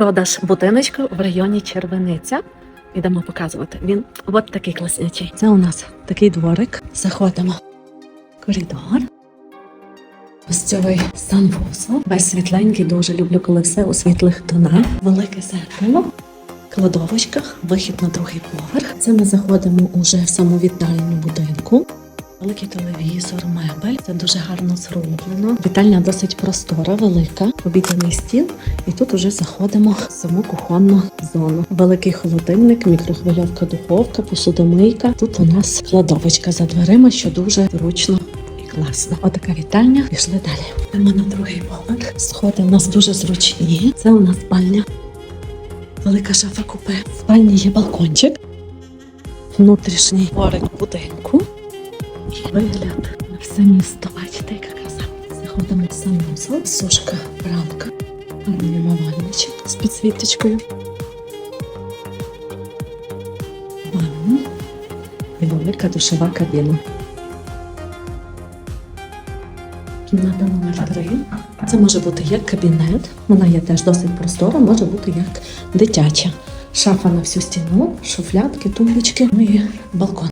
Продаж будиночку в районі Червениця. Ідемо показувати. Він от такий класнючий. Це у нас такий дворик. Заходимо. Коридор. Гостьовий санвузол. Весь світленький, дуже люблю, коли все у світлих тонах. Велике зеркало. Кладовочка, вихід на другий поверх. Це ми заходимо уже в саму будинку. Великий телевізор, мебель. Це дуже гарно зроблено. Вітальня досить простора, велика, обідяний стіл. І тут уже заходимо в саму кухонну зону. Великий холодильник, мікрохвильовка, духовка, посудомийка. Тут у нас кладовочка за дверима, що дуже зручно. Класно. Отака вітальня. Пішли далі. Йдемо на другий поверх. Сходи у нас дуже зручні. Це у нас спальня. Велика шафа купе. В спальні є балкончик. Внутрішній дворик будинку. Вигляд на все місто. Бачите, яка краса. Заходимо в санвузол, сушка, рамка, умивальничок з підсвіточкою. Ванна і велика душова кабіна. Кімната номер 3. Це може бути як кабінет, вона є теж досить простора, може бути як дитяча. Шафа на всю стіну, шуфлятки, тумбочки, ну і балкон.